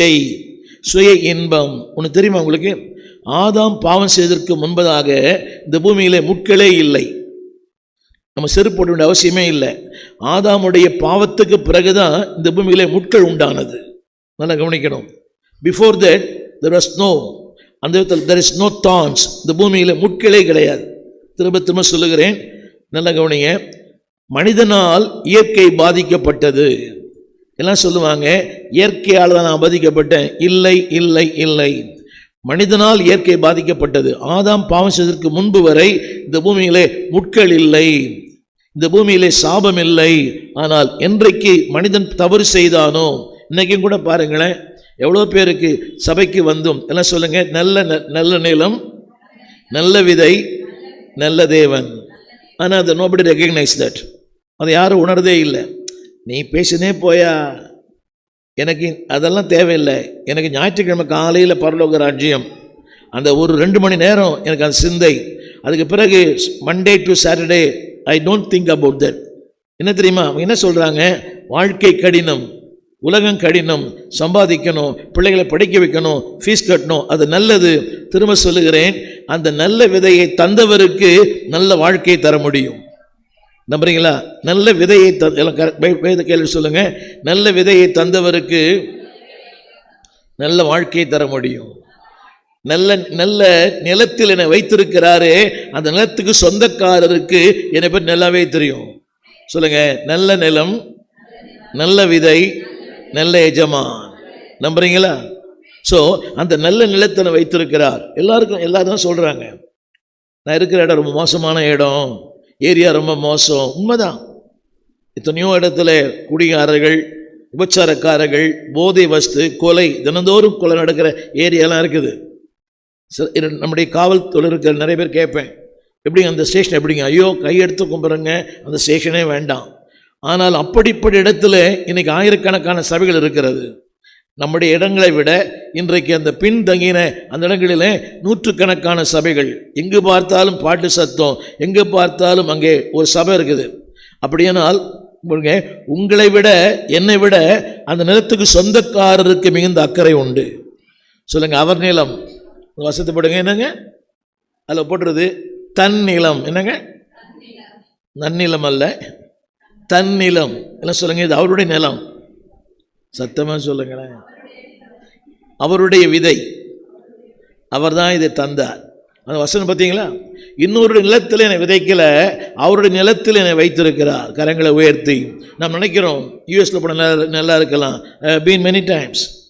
சுயை சுய இன்பம். ஒன்று தெரியுமா உங்களுக்கு? ஆதாம் பாவம் செய்வதற்கு முன்பதாக இந்த பூமியிலே முட்களே இல்லை. நம்ம செருப்பு போட வேண்டிய அவசியமே இல்லை. ஆதாமுடைய பாவத்துக்கு பிறகுதான் இந்த பூமியிலே முட்கள் உண்டானது. நல்லா கவனிக்கணும். Before that there was no அந்த விதத்தில் தெர் இஸ் நோ தான்ஸ் இந்த பூமியில் முட்களே கிடையாது. திரும்ப திரும்ப சொல்லுகிறேன். நல்லா கவனிங்க. மனிதனால் இயற்கை பாதிக்கப்பட்டது. எல்லாம் சொல்லுவாங்க இயற்கையால் தான் நான் பாதிக்கப்பட்டேன். இல்லை இல்லை இல்லை. மனிதனால் இயற்கை பாதிக்கப்பட்டது. ஆதாம் பாவம் செய்வதற்கு முன்பு வரை இந்த பூமியிலே முட்கள் இல்லை. இந்த பூமியிலே சாபம் இல்லை. ஆனால் என்றைக்கு மனிதன் தவறு செய்தானோ இன்றைக்கும் கூட பாருங்களேன் எவ்வளோ பேருக்கு சபைக்கு வந்தும் எல்லாம் சொல்லுங்க நல்ல ந- நல்ல நிலம் நல்ல விதை நல்ல தேவன். ஆனால் அதை நோபடி ரெக்கக்னைஸ் தட் அதை யாரும் உணர்தே இல்லை. நீ பேசினே போயா. எனக்கு அதெல்லாம் தேவையில்லை. எனக்கு ஞாயிற்றுக்கிழமை காலையில் பரலோக ராஜ்யம். அந்த ஒரு ரெண்டு மணி நேரம் எனக்கு அந்த சிந்தை. அதுக்கு பிறகு Monday to Saturday I don't think about that என்ன தெரியுமா? அவங்க என்ன சொல்கிறாங்க வாழ்க்கை கடினம் உலகம் கடினம் சம்பாதிக்கணும் பிள்ளைகளை படிக்க வைக்கணும் ஃபீஸ் கட்டணும் அது நல்லது. திரும்ப சொல்லுகிறேன் அந்த நல்ல விதையை தந்தவருக்கு நல்ல வாழ்க்கையை தர முடியும். நம்புறீங்களா? நல்ல விதையை த கேள்வி சொல்லுங்க. நல்ல விதையை தந்தவருக்கு நல்ல வாழ்க்கையை தர முடியும். நல்ல நல்ல நிலத்தில் என்னை வைத்திருக்கிறாரே. அந்த நிலத்துக்கு சொந்தக்காரருக்கு என்னை பற்றி நல்லாவே தெரியும். சொல்லுங்க. நல்ல நிலம் நல்ல விதை நல்ல எஜமான். நம்புறீங்களா? ஸோ அந்த நல்ல நிலத்தனை வைத்திருக்கிறார். எல்லாருக்கும் எல்லாரும் தான் சொல்கிறாங்க நான் இருக்கிற இடம் ரொம்ப மோசமான இடம். ஏரியா ரொம்ப மோசம். உண்மைதான். எத்தனையோ இடத்துல குடிகாரர்கள் விபச்சாரக்காரர்கள் போதை வஸ்து கொலை தினந்தோறும் கொலை நடக்கிற ஏரியாலாம் இருக்குது. ச- நம்முடைய காவல்துறை இருக்கிற நிறைய பேர் கேட்பேன். எப்படிங்க அந்த ஸ்டேஷன் எப்படிங்க? ஐயோ கையெடுத்து கும்பிட்றங்க அந்த ஸ்டேஷனே வேண்டாம். ஆனால் அப்படிப்பட்ட இடத்துல இன்றைக்கி ஆயிரக்கணக்கான சபைகள் இருக்கிறது. நம்முடைய இடங்களை விட இன்றைக்கு அந்த பின்தங்கின அந்த இடங்களிலே நூற்றுக்கணக்கான சபைகள். எங்கு பார்த்தாலும் பாட்டு சத்தம் எங்கு பார்த்தாலும் அங்கே ஒரு சபை இருக்குது. அப்படியானால் உங்களை விட என்னை விட அந்த நிலத்துக்கு சொந்தக்காரருக்கு மிகுந்த அக்கறை உண்டு. சொல்லுங்க அவர் நிலம். வசதிப்படுங்க என்னங்க? அதில் போடுறது தன் நிலம். என்னங்க? நன்னிலம் அல்ல. தன் நிலம். என்ன சொல்லுங்க இது அவருடைய நிலம். சத்தமாக சொல்லுங்களேன். அவருடைய விதை. அவர்தான் இதை தந்தார். அந்த வசனம் பார்த்தீங்களா? இன்னொரு நிலத்தில் என்னை விதைக்கலை அவருடைய நிலத்தில் என்னை வைத்திருக்கிறார். கரங்களை உயர்த்தி. நாம் நினைக்கிறோம் யூஎஸில் போன நல்லா நல்லா இருக்கலாம். Been many times